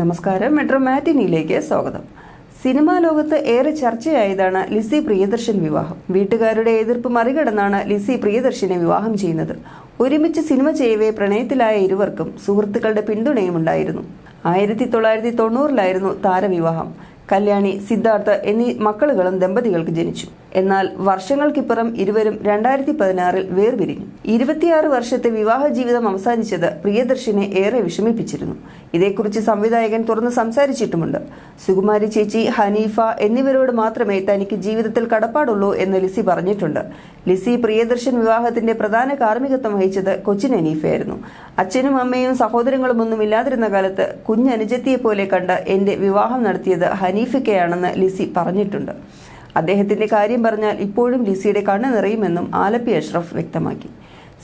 നമസ്കാരം. മെട്രോ മാറ്റിനിയിലേക്ക് സ്വാഗതം. സിനിമാ ലോകത്ത് ഏറെ ചർച്ചയായതാണ് ലിസി പ്രിയദർശൻ വിവാഹം. വീട്ടുകാരുടെ എതിർപ്പ് മറികടന്നാണ് ലിസി പ്രിയദർശനെ വിവാഹം ചെയ്യുന്നത്. ഒരുമിച്ച് സിനിമ ചെയ്യവേ പ്രണയത്തിലായ ഇരുവർക്കും സുഹൃത്തുക്കളുടെ പിന്തുണയും ഉണ്ടായിരുന്നു. ആയിരത്തി തൊള്ളായിരത്തി തൊണ്ണൂറിലായിരുന്നു താരവിവാഹം. കല്യാണി സിദ്ധാർത്ഥ് എന്നീ മക്കളുകളും ദമ്പതികൾക്ക് ജനിച്ചു. എന്നാൽ വർഷങ്ങൾക്കിപ്പുറം ഇരുവരും രണ്ടായിരത്തി പതിനാറിൽ വേർപിരിഞ്ഞു. ഇരുപത്തിയാറ് വർഷത്തെ വിവാഹ ജീവിതം അവസാനിച്ചത് പ്രിയദർശനെ ഏറെ വിഷമിപ്പിച്ചിരുന്നു. ഇതേക്കുറിച്ച് സംവിധായകൻ തുറന്ന് സംസാരിച്ചിട്ടുമുണ്ട്. സുകുമാരി ചേച്ചി ഹനീഫ എന്നിവരോട് മാത്രമേ തനിക്ക് ജീവിതത്തിൽ കടപ്പാടുള്ളൂ എന്ന് ലിസി പറഞ്ഞിട്ടുണ്ട്. ലിസി പ്രിയദർശൻ വിവാഹത്തിന്റെ പ്രധാന കാർമ്മികത്വം വഹിച്ചത് കൊച്ചിൻ ഹനീഫയായിരുന്നു. അച്ഛനും അമ്മയും സഹോദരങ്ങളും ഒന്നും ഇല്ലാതിരുന്ന കാലത്ത് കുഞ്ഞനുജത്തിയെ പോലെ കണ്ട് എന്റെ വിവാഹം നടത്തിയത് ഹനീഫയ്ക്കയാണെന്ന് ലിസി പറഞ്ഞിട്ടുണ്ട്. അദ്ദേഹത്തിന്റെ കാര്യം പറഞ്ഞാൽ ഇപ്പോഴും ലിസിയുടെ കണ്ണ് നിറയുമെന്നും ആലപ്പി അഷ്റഫ് വ്യക്തമാക്കി.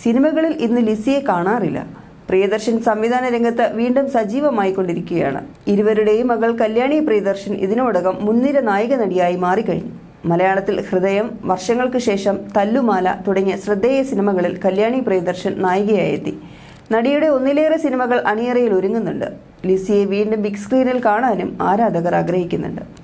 സിനിമകളിൽ ഇന്ന് ലിസിയെ കാണാറില്ല. പ്രിയദർശൻ സംവിധാന രംഗത്ത് വീണ്ടും സജീവമായിക്കൊണ്ടിരിക്കുകയാണ്. ഇരുവരുടെയും മകൾ കല്യാണി പ്രിയദർശൻ ഇതിനോടകം മുൻനിര നായിക നടിയായി മാറിക്കഴിഞ്ഞു. മലയാളത്തിൽ ഹൃദയം വർഷങ്ങൾക്ക് ശേഷം തല്ലുമാല തുടങ്ങിയ ശ്രദ്ധേയ സിനിമകളിൽ കല്യാണി പ്രിയദർശൻ നായികയായെത്തി. നടിയുടെ ഒന്നിലേറെ സിനിമകൾ അണിയറയിൽ ഒരുങ്ങുന്നുണ്ട്. ലിസിയെ വീണ്ടും ബിഗ് സ്ക്രീനിൽ കാണാനും ആരാധകർ ആഗ്രഹിക്കുന്നുണ്ട്.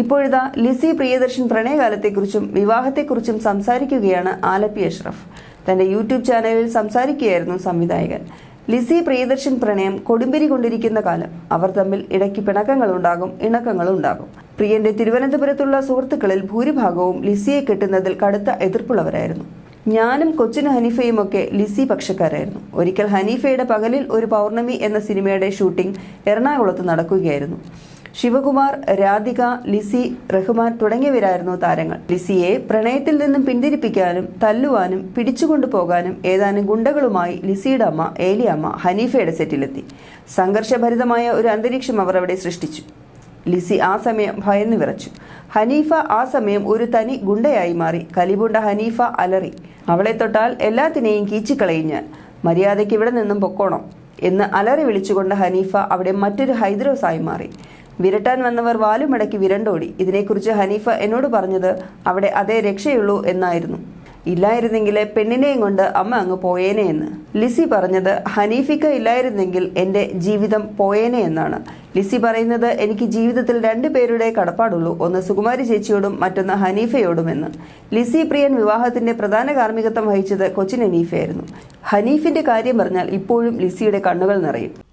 ഇപ്പോഴിതാ ലിസി പ്രിയദർശൻ പ്രണയകാലത്തെക്കുറിച്ചും വിവാഹത്തെക്കുറിച്ചും സംസാരിക്കുകയാണ് ആലപ്പി അഷ്റഫ്. തന്റെ യൂട്യൂബ് ചാനലിൽ സംസാരിക്കുകയായിരുന്നു സംവിധായകൻ. ലിസി പ്രിയദർശൻ പ്രണയം കൊടുമ്പിരി കൊണ്ടിരിക്കുന്ന കാലം. അവർ തമ്മിൽ ഇടയ്ക്ക് പിണക്കങ്ങളുണ്ടാകും ഇണക്കങ്ങളുണ്ടാകും. പ്രിയന്റെ തിരുവനന്തപുരത്തുള്ള സുഹൃത്തുക്കളിൽ ഭൂരിഭാഗവും ലിസിയെ കെട്ടുന്നതിൽ കടുത്ത എതിർപ്പുള്ളവരായിരുന്നു. ഞാനും കൊച്ചിൻ ഹനീഫയും ഒക്കെ ലിസി പക്ഷക്കാരായിരുന്നു. ഒരിക്കൽ ഹനീഫയുടെ പകലിൽ ഒരു പൗർണമി എന്ന സിനിമയുടെ ഷൂട്ടിംഗ് എറണാകുളത്ത് നടക്കുകയായിരുന്നു. ശിവകുമാർ രാധിക ലിസി റഹ്മാൻ തുടങ്ങിയവരായിരുന്നു താരങ്ങൾ. ലിസിയെ പ്രണയത്തിൽ നിന്നും പിന്തിരിപ്പിക്കാനും തല്ലുവാനും പിടിച്ചുകൊണ്ടു പോകാനും ഏതാനും ഗുണ്ടകളുമായി ലിസിയുടെ അമ്മ ഏലിയമ്മ ഹനീഫയുടെ സെറ്റിലെത്തി. സംഘർഷഭരിതമായ ഒരു അന്തരീക്ഷം അവർ അവിടെ സൃഷ്ടിച്ചു. ലിസി ആ സമയം ഭയന്നു വിറച്ചു. ഹനീഫ ആ സമയം ഒരു തനി ഗുണ്ടയായി മാറി. കലിബുണ്ട ഹനീഫ അലറി അവളെ തൊട്ടാൽ എല്ലാത്തിനെയും കീച്ചിക്കളയും ഞാൻ. മര്യാദയ്ക്ക് ഇവിടെ നിന്നും പൊക്കോണം എന്ന് അലറി വിളിച്ചുകൊണ്ട് ഹനീഫ അവിടെ മറ്റൊരു ഹൈദ്രോസായി മാറി. വിരട്ടാൻ വന്നവർ വാലുമടക്കി വിരണ്ടോടി. ഇതിനെക്കുറിച്ച് ഹനീഫ എന്നോട് പറഞ്ഞത് അവിടെ അതേ രക്ഷയുള്ളൂ എന്നായിരുന്നു. ഇല്ലായിരുന്നെങ്കിൽ പെണ്ണിനെയും കൊണ്ട് അമ്മ അങ്ങ് പോയേനെ എന്ന്. ലിസി പറഞ്ഞത് ഹനീഫിക്ക ഇല്ലായിരുന്നെങ്കിൽ എന്റെ ജീവിതം പോയേനെ എന്നാണ്. ലിസി പറയുന്നത് എനിക്ക് ജീവിതത്തിൽ രണ്ടു പേരുടെ കടപ്പാടുള്ളൂ. ഒന്ന് സുകുമാരി ചേച്ചിയോടും മറ്റൊന്ന് ഹനീഫയോടുമെന്ന് ലിസി പ്രിയൻ വിവാഹത്തിന്റെ പ്രധാന കാർമ്മികത്വം വഹിച്ചത് കൊച്ചിൻ ഹനീഫയായിരുന്നു. ഹനീഫിന്റെ കാര്യം പറഞ്ഞാൽ ഇപ്പോഴും ലിസിയുടെ കണ്ണുകൾ നിറയും.